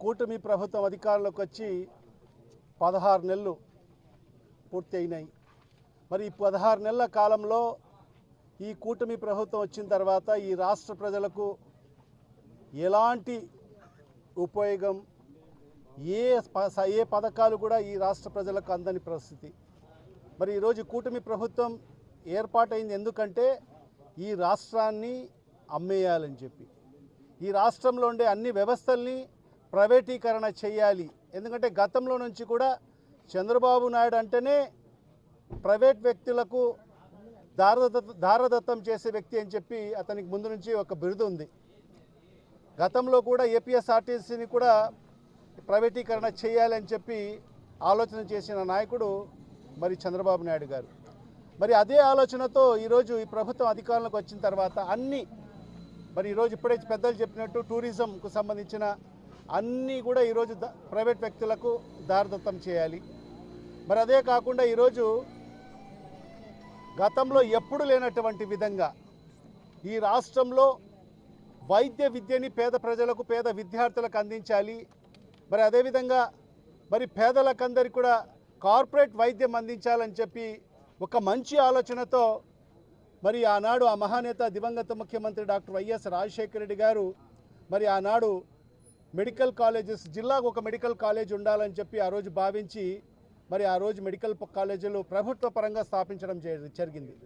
కూటమి ప్రభుత్వం అధికారంలోకి వచ్చి పదహారు నెలలు పూర్తి అయినాయి మరి ఈ పదహారు నెలల కాలంలో ఈ కూటమి ప్రభుత్వం వచ్చిన తర్వాత ఈ రాష్ట్ర ప్రజలకు ఎలాంటి ఉపయోగం ఏ ప- ఏ పథకాలు కూడా ఈ రాష్ట్ర ప్రజలకు అందని పరిస్థితి. మరి ఈరోజు కూటమి ప్రభుత్వం ఏర్పాటైంది ఎందుకంటే ఈ రాష్ట్రాన్ని అమ్మేయాలని చెప్పి. ఈ రాష్ట్రంలో ఉండే అన్ని వ్యవస్థల్ని ప్రైవేటీకరణ చేయాలి. ఎందుకంటే గతంలో నుంచి కూడా చంద్రబాబు నాయుడు అంటేనే ప్రైవేట్ వ్యక్తులకు దారదత్త దారదత్తం చేసే వ్యక్తి అని చెప్పి అతనికి ముందు నుంచి ఒక బిరుదు ఉంది. గతంలో కూడా ఏపీఎస్ఆర్టీసీని కూడా ప్రైవేటీకరణ చేయాలని చెప్పి ఆలోచన చేసిన నాయకుడు మరి చంద్రబాబు నాయుడు గారు. మరి అదే ఆలోచనతో ఈరోజు ఈ ప్రభుత్వం అధికారంలోకి వచ్చిన తర్వాత అన్ని మరి ఈరోజు ఇప్పుడే పెద్దలు చెప్పినట్టు టూరిజంకు సంబంధించిన అన్నీ కూడా ఈరోజు ద- ప్రైవేట్ వ్యక్తులకు దారదత్తం చేయాలి. మరి అదే కాకుండా ఈరోజు గతంలో ఎప్పుడు లేనటువంటి విధంగా ఈ రాష్ట్రంలో వైద్య విద్యని పేద ప్రజలకు పేద విద్యార్థులకు అందించాలి. మరి అదేవిధంగా మరి పేదలకందరికీ కూడా కార్పొరేట్ వైద్యం అందించాలని చెప్పి ఒక మంచి ఆలోచనతో మరి ఆనాడు ఆ మహానేత దివంగత ముఖ్యమంత్రి డాక్టర్ వైఎస్ రాజశేఖర రెడ్డి గారు మరి ఆనాడు మెడికల్ కాలేజెస్ జిల్లాకు ఒక మెడికల్ కాలేజ్ ఉండాలని చెప్పి ఆ రోజు భావించి మరి ఆ రోజు మెడికల్ కాలేజీలు ప్రభుత్వ పరంగా స్థాపించడం జరి- జరిగింది.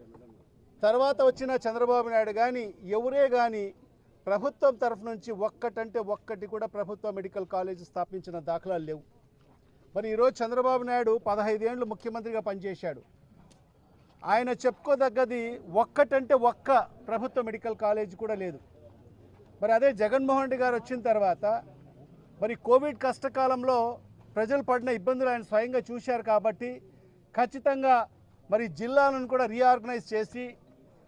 తర్వాత వచ్చిన చంద్రబాబు నాయుడు కానీ ఎవరే కానీ ప్రభుత్వం తరఫు నుంచి ఒక్కటంటే ఒక్కటి కూడా ప్రభుత్వ మెడికల్ కాలేజ్ స్థాపించిన దాఖలాలు లేవు. మరి ఈరోజు చంద్రబాబు నాయుడు పదహైదేండ్లు ముఖ్యమంత్రిగా పనిచేశాడు. ఆయన చెప్పుకోదగ్గది ఒక్కటంటే ఒక్క ప్రభుత్వ మెడికల్ కాలేజ్ కూడా లేదు. మరి అదే జగన్మోహన్ రెడ్డి గారు వచ్చిన తర్వాత మరి కోవిడ్ కష్టకాలంలో ప్రజలు పడిన ఇబ్బందులు ఆయన స్వయంగా చూశారు కాబట్టి ఖచ్చితంగా మరి జిల్లాలను కూడా రీఆర్గనైజ్ చేసి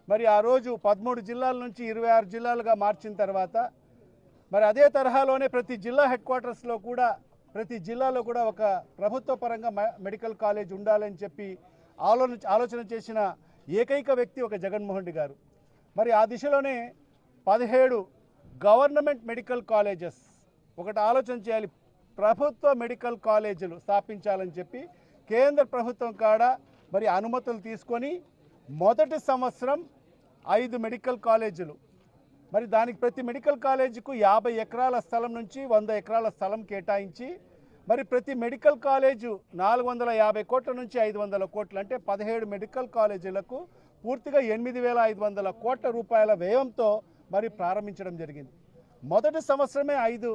మరి ఆ రోజు పదమూడు జిల్లాల నుంచి ఇరవై ఆరు జిల్లాలుగా మార్చిన తర్వాత మరి అదే తరహాలోనే ప్రతి జిల్లా హెడ్ క్వార్టర్స్లో కూడా ప్రతి జిల్లాలో కూడా ఒక ప్రభుత్వ పరంగా మెడికల్ కాలేజ్ ఉండాలని చెప్పి ఆలోచన ఆలోచన చేసిన ఏకైక వ్యక్తి ఒక జగన్మోహన్ రెడ్డి గారు. మరి ఆ దిశలోనే పదిహేడు గవర్నమెంట్ మెడికల్ కాలేజెస్ ఒకటి ఆలోచన చేయాలి. ప్రభుత్వ మెడికల్ కాలేజీలు స్థాపించాలని చెప్పి కేంద్ర ప్రభుత్వం కాడ మరి అనుమతులు తీసుకొని మొదటి సంవత్సరం ఐదు మెడికల్ కాలేజీలు. మరి దానికి ప్రతి మెడికల్ కాలేజీకు యాభై ఎకరాల స్థలం నుంచి వంద ఎకరాల స్థలం కేటాయించి మరి ప్రతి మెడికల్ కాలేజు నాలుగు వందల యాభై కోట్ల నుంచి ఐదు వందల కోట్లు అంటే పదిహేడు మెడికల్ కాలేజీలకు పూర్తిగా ఎనిమిది వేల ఐదు వందల కోట్ల రూపాయల వ్యయంతో మరి ప్రారంభించడం జరిగింది. మొదటి సంవత్సరమే ఐదు